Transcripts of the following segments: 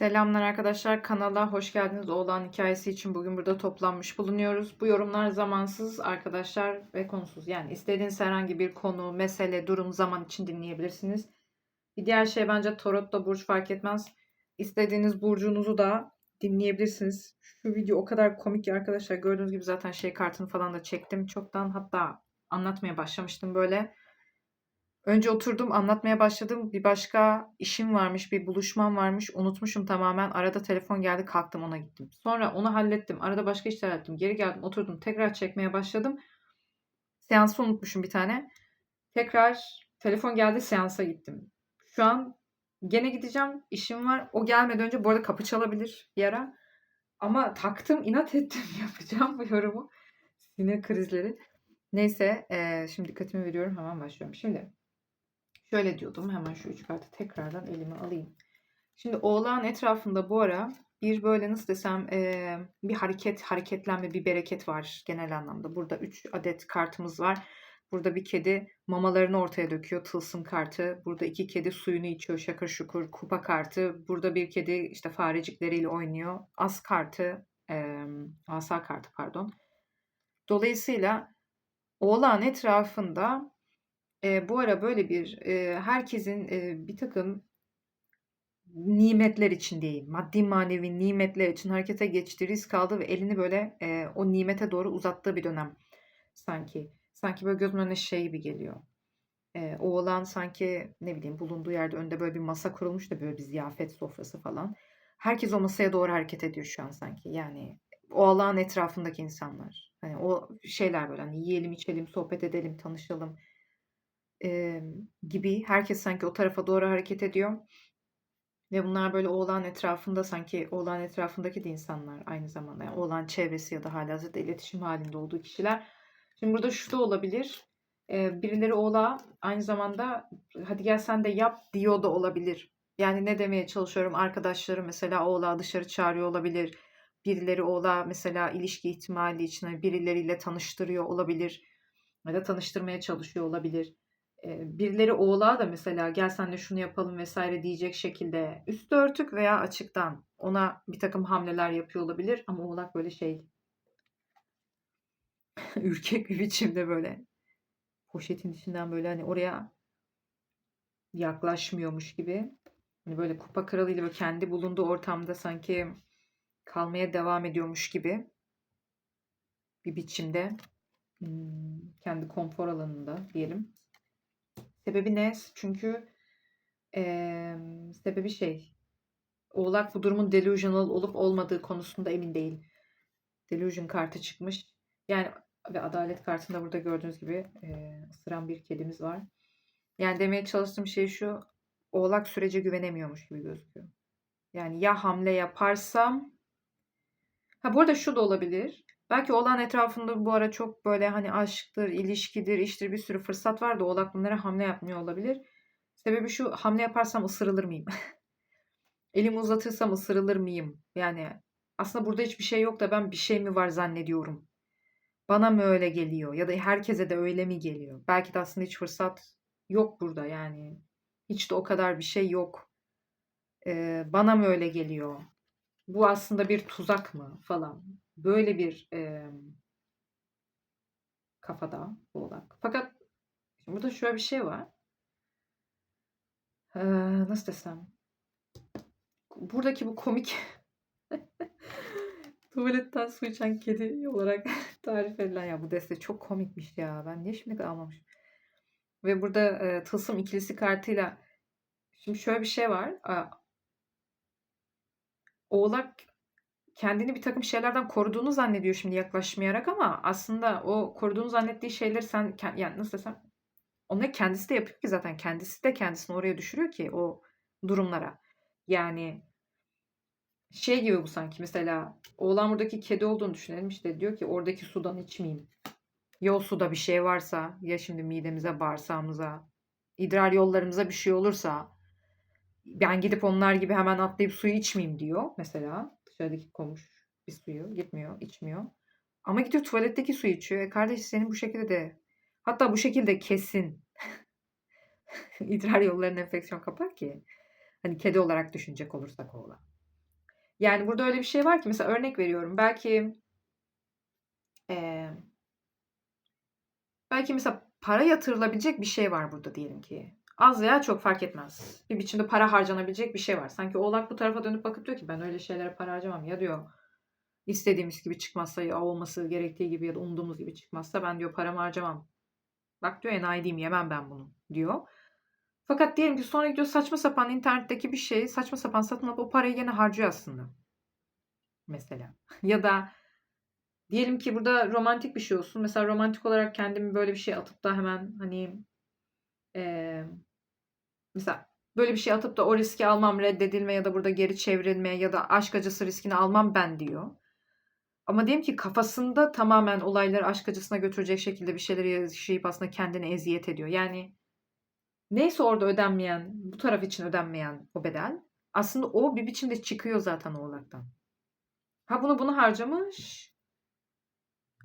Selamlar arkadaşlar kanala hoş geldiniz. Oğlan hikayesi için bugün burada toplanmış bulunuyoruz. Bu yorumlar zamansız arkadaşlar ve konusuz. Yani istediğiniz herhangi bir konu, mesele, durum, zaman için dinleyebilirsiniz. Bir diğer şey bence tarotla burç fark etmez. İstediğiniz burcunuzu da dinleyebilirsiniz. Şu video o kadar komik ki arkadaşlar gördüğünüz gibi zaten şey kartını falan da çektim. Çoktan hatta anlatmaya başlamıştım böyle. Önce oturdum anlatmaya başladım. Bir başka işim varmış, bir buluşmam varmış. Unutmuşum tamamen. Arada telefon geldi kalktım ona gittim. Sonra onu hallettim. Arada başka işler hallettim. Geri geldim oturdum. Tekrar çekmeye başladım. Seansı unutmuşum bir tane. Tekrar telefon geldi seansa gittim. Şu an gene gideceğim. işim var. O gelmeden önce bu arada kapı çalabilir bir ara. Ama taktım inat ettim yapacağım bu yorumu. Sinir krizleri. Neyse eee, şimdi dikkatimi veriyorum hemen başlıyorum. Şimdi Şöyle diyordum. Hemen şu üç kartı tekrardan elime alayım. Şimdi oğlağın etrafında bu ara bir böyle nasıl desem bir hareket, hareketlenme, bir bereket var genel anlamda. Burada 3 adet kartımız var. Burada bir kedi mamalarını ortaya döküyor. Tılsım kartı. Burada iki kedi suyunu içiyor. Şakır şukur. Kupa kartı. Burada bir kedi işte farecikleriyle oynuyor. As kartı. asa kartı pardon. Dolayısıyla oğlağın etrafında Eee, bu ara böyle bir, eee, herkesin, eee, birtakım nimetler için diyeyim, maddi manevi nimetler için harekete geçtiği, risk aldığı ve elini böyle, eee, o nimete doğru uzattığı bir dönem sanki. Sanki böyle gözümün önüne şey gibi geliyor. Eee, oğlan sanki ne bileyim bulunduğu yerde önünde böyle bir masa kurulmuş da böyle bir ziyafet sofrası falan. Herkes o masaya doğru hareket ediyor şu an sanki. Yani o alan etrafındaki insanlar. Hani o şeyler böyle hani yiyelim, içelim, sohbet edelim, tanışalım emm, gibi herkes sanki o tarafa doğru hareket ediyor. Ve bunlar böyle oğlan etrafında sanki oğlan etrafındaki de insanlar aynı zamanda. Yani oğlan çevresi ya da hâlihazırda iletişim halinde olduğu kişiler. Şimdi burada şu da olabilir. Eee, birileri oğlağa aynı zamanda hadi gel sen de yap diyor da olabilir. Yani ne demeye çalışıyorum? Arkadaşları mesela oğlağı dışarı çağırıyor olabilir. Birileri oğlağı mesela ilişki ihtimali için hani birileriyle tanıştırıyor olabilir. Ya da tanıştırmaya çalışıyor olabilir. Birileri oğlağa da mesela gel senle şunu yapalım vesaire diyecek şekilde üstü örtük veya açıktan ona bir takım hamleler yapıyor olabilir. Ama oğlak böyle şey ürkek bir biçimde böyle poşetin içinden böyle hani oraya yaklaşmıyormuş gibi. Hani böyle kupa kralıyla böyle kendi bulunduğu ortamda sanki kalmaya devam ediyormuş gibi bir biçimde. Hmm, kendi konfor alanında diyelim. Sebebi ne? Çünkü emm, sebebi şey, Oğlak bu durumun delusional olup olmadığı konusunda emin değil. Delusion kartı çıkmış. Yani ve adalet kartında burada gördüğünüz gibi eee, ısıran bir kedimiz var. Yani demeye çalıştığım şey şu, Oğlak sürece güvenemiyormuş gibi gözüküyor. Yani ya hamle yaparsam Ha bu arada şu da olabilir. Belki Oğlan etrafında bu ara çok böyle hani aşktır, ilişkidir, iştir bir sürü fırsat var da Oğlak bunlara hamle yapmıyor olabilir. Sebebi şu hamle yaparsam ısırılır mıyım? Elimi uzatırsam ısırılır mıyım? Yani aslında burada hiçbir şey yok da ben bir şey mi var zannediyorum. Bana mı öyle geliyor? Ya da herkese de öyle mi geliyor? Belki de aslında hiç fırsat yok burada yani. Hiç de o kadar bir şey yok. Ee, bana mı öyle geliyor? Bu aslında bir tuzak mı falan. Böyle bir e, kafada oğlak. Fakat şimdi burada şöyle bir şey var. Ee, nasıl desem? Buradaki bu komik tuvaletten su içen kedi olarak tarif edilen ya bu deste çok komikmiş ya. Ben niye şimdi almamışım? Ve burada e, tılsım ikilisi kartıyla şimdi şöyle bir şey var. Oğlak kendini bir takım şeylerden koruduğunu zannediyor şimdi yaklaşmayarak ama aslında o koruduğunu zannettiği şeyleri sen yani nasıl desem onları kendisi de yapıyor ki zaten kendisi de kendisini oraya düşürüyor ki o durumlara. Yani şey gibi bu sanki mesela oğlan buradaki kedi olduğunu düşünelim işte diyor ki oradaki sudan içmeyeyim. Ya o suda bir şey varsa ya şimdi midemize bağırsağımıza idrar yollarımıza bir şey olursa ben gidip onlar gibi hemen atlayıp suyu içmeyeyim diyor mesela. Dışarıdaki komş bir suyu gitmiyor, içmiyor. Ama gidiyor tuvaletteki suyu içiyor. E kardeş senin bu şekilde de hatta bu şekilde kesin idrar yollarına enfeksiyon kapar ki. Hani kedi olarak düşünecek olursak oğlan. Yani burada öyle bir şey var ki mesela örnek veriyorum. Belki eee belki mesela para yatırılabilecek bir şey var burada diyelim ki. Az veya çok fark etmez. Bir biçimde para harcanabilecek bir şey var. Sanki oğlak bu tarafa dönüp bakıp diyor ki ben öyle şeylere para harcamam. Ya diyor istediğimiz gibi çıkmazsa ya olması gerektiği gibi ya da umduğumuz gibi çıkmazsa ben diyor paramı harcamam. Bak diyor enayi değilim yemem ben bunu diyor. Fakat diyelim ki sonra gidiyor saçma sapan internetteki bir şey saçma sapan satın alıp o parayı yine harcıyor aslında. Mesela. ya da diyelim ki burada romantik bir şey olsun. Mesela romantik olarak kendimi böyle bir şey atıp da hemen hani eee mesela böyle bir şey atıp da o riski almam, reddedilme ya da burada geri çevrilme ya da aşk acısı riskini almam ben diyor. Ama diyelim ki kafasında tamamen olayları aşk acısına götürecek şekilde bir şeyleri yaşayıp aslında kendine eziyet ediyor. Yani neyse orada ödenmeyen, bu taraf için ödenmeyen o bedel aslında o bir biçimde çıkıyor zaten oğlaktan. Ha bunu bunu harcamış.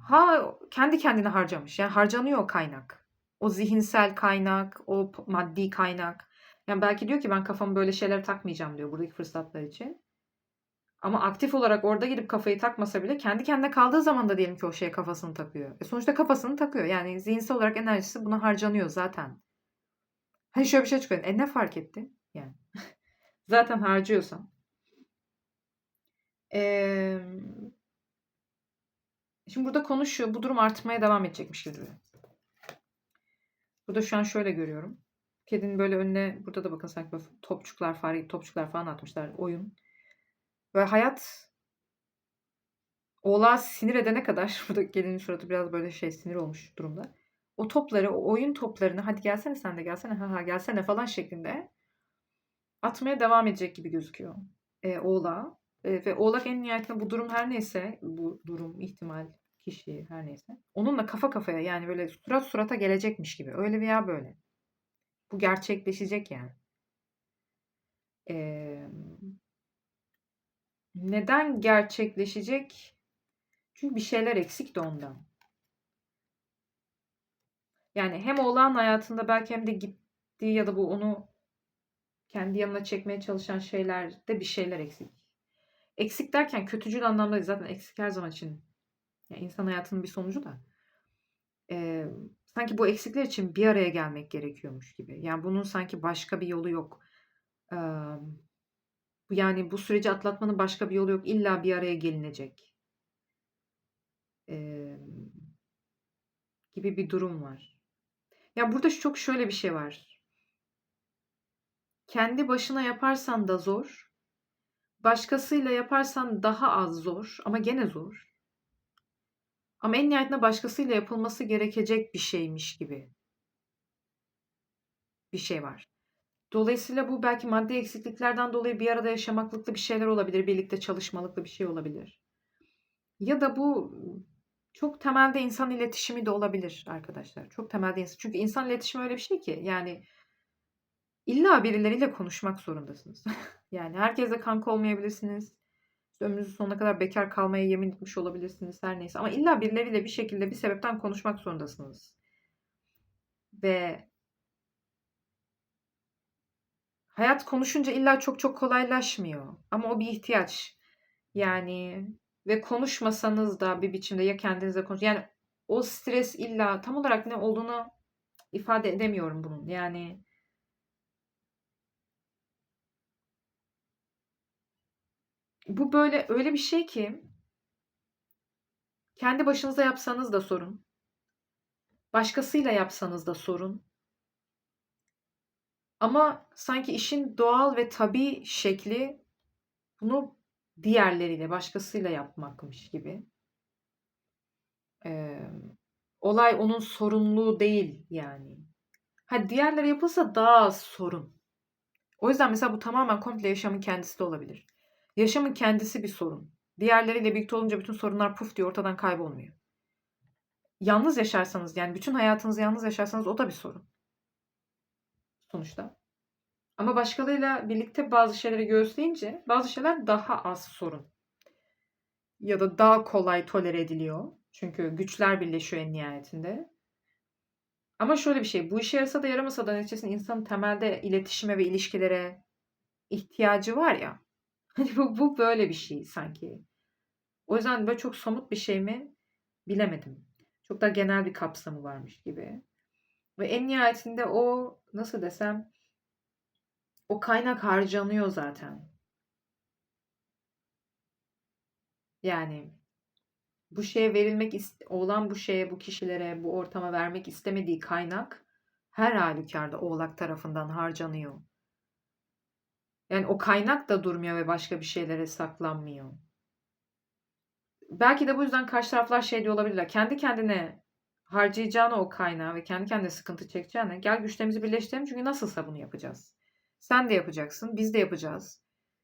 Ha kendi kendine harcamış. Yani harcanıyor o kaynak. O zihinsel kaynak, o maddi kaynak. Yani belki diyor ki ben kafamı böyle şeylere takmayacağım diyor buradaki fırsatlar için. Ama aktif olarak orada gidip kafayı takmasa bile kendi kendine kaldığı zaman da diyelim ki o şeye kafasını takıyor. E sonuçta kafasını takıyor. Yani zihinsel olarak enerjisi buna harcanıyor zaten. Hani şöyle bir şey çıkıyor. E ne fark etti? Yani. zaten harcıyorsan. Eee Şimdi burada konuşuyor. Bu durum artmaya devam edecekmiş gibi. Burada şu an şöyle görüyorum. Kedinin böyle önüne burada da bakın sanki topçuklar, fare topçuklar falan atmışlar. Oyun. Ve hayat oğlağı sinir edene kadar burada kedinin suratı biraz böyle şey sinir olmuş durumda. O topları, o oyun toplarını hadi gelsene sen de gelsene ha ha gelsene falan şeklinde atmaya devam edecek gibi gözüküyor. E, oğlağı. E, ve oğlak en nihayetinde bu durum her neyse, bu durum, ihtimal, kişi her neyse. Onunla kafa kafaya yani böyle surat surata gelecekmiş gibi. Öyle veya böyle. Bu gerçekleşecek yani. Ee, neden gerçekleşecek? Çünkü bir şeyler eksik de ondan. Yani hem oğlan hayatında belki hem de gittiği ya da bu onu kendi yanına çekmeye çalışan şeylerde bir şeyler eksik. Eksik derken kötücül anlamda değil. Zaten eksik her zaman için. Yani insan hayatının bir sonucu da. Ee, sanki bu eksikler için bir araya gelmek gerekiyormuş gibi. Yani bunun sanki başka bir yolu yok. Yani bu süreci atlatmanın başka bir yolu yok. İlla bir araya gelinecek. Gibi bir durum var. Ya burada çok şöyle bir şey var. Kendi başına yaparsan da zor. Başkasıyla yaparsan daha az zor ama gene zor. Ama en nihayetinde başkasıyla yapılması gerekecek bir şeymiş gibi bir şey var. Dolayısıyla bu belki maddi eksikliklerden dolayı bir arada yaşamaklıklı bir şeyler olabilir, birlikte çalışmalıklı bir şey olabilir. Ya da bu çok temelde insan iletişimi de olabilir arkadaşlar. Çok temelde insan. Çünkü insan iletişimi öyle bir şey ki yani illa birileriyle konuşmak zorundasınız. yani herkesle kanka olmayabilirsiniz. Ömrünüzün sonuna kadar bekar kalmaya yemin etmiş olabilirsiniz her neyse. Ama illa birileriyle bir şekilde bir sebepten konuşmak zorundasınız. Ve hayat konuşunca illa çok çok kolaylaşmıyor. Ama o bir ihtiyaç. Yani ve konuşmasanız da bir biçimde ya kendinize konuş. Yani o stres illa tam olarak ne olduğunu ifade edemiyorum bunun. Yani bu böyle öyle bir şey ki kendi başınıza yapsanız da sorun. Başkasıyla yapsanız da sorun. Ama sanki işin doğal ve tabii şekli bunu diğerleriyle, başkasıyla yapmakmış gibi. Ee, olay onun sorumluluğu değil yani. Ha diğerleri yapılsa daha az sorun. O yüzden mesela bu tamamen komple yaşamın kendisi de olabilir. Yaşamın kendisi bir sorun. Diğerleriyle birlikte olunca bütün sorunlar puf diye ortadan kaybolmuyor. Yalnız yaşarsanız yani bütün hayatınızı yalnız yaşarsanız o da bir sorun. Sonuçta. Ama başkalarıyla birlikte bazı şeyleri göğüsleyince bazı şeyler daha az sorun. Ya da daha kolay tolere ediliyor. Çünkü güçler birleşiyor en nihayetinde. Ama şöyle bir şey. Bu işe yarasa da yaramasa da neticesinde insanın temelde iletişime ve ilişkilere ihtiyacı var ya. Hani bu, bu böyle bir şey sanki. O yüzden böyle çok somut bir şey mi bilemedim. Çok da genel bir kapsamı varmış gibi. Ve en nihayetinde o nasıl desem o kaynak harcanıyor zaten. Yani bu şeye verilmek olan bu şeye, bu kişilere, bu ortama vermek istemediği kaynak her halükarda Oğlak tarafından harcanıyor. Yani o kaynak da durmuyor ve başka bir şeylere saklanmıyor. Belki de bu yüzden karşı taraflar şey diyor olabilirler. Kendi kendine harcayacağını o kaynağı ve kendi kendine sıkıntı çekeceğine gel güçlerimizi birleştirelim çünkü nasılsa bunu yapacağız. Sen de yapacaksın, biz de yapacağız.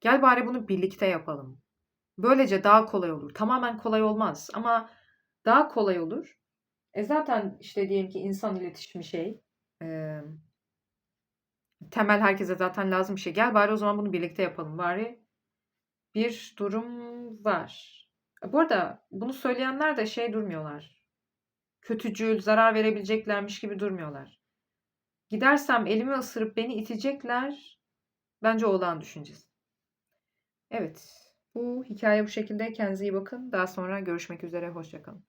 Gel bari bunu birlikte yapalım. Böylece daha kolay olur. Tamamen kolay olmaz ama daha kolay olur. E zaten işte diyelim ki insan iletişimi şey temel herkese zaten lazım bir şey. Gel bari o zaman bunu birlikte yapalım bari. Bir durum var. Bu arada bunu söyleyenler de şey durmuyorlar. Kötücül, zarar verebileceklermiş gibi durmuyorlar. Gidersem elimi ısırıp beni itecekler. Bence oğlan düşüncesi. Evet. Bu hikaye bu şekilde. Kendinize iyi bakın. Daha sonra görüşmek üzere. Hoşçakalın.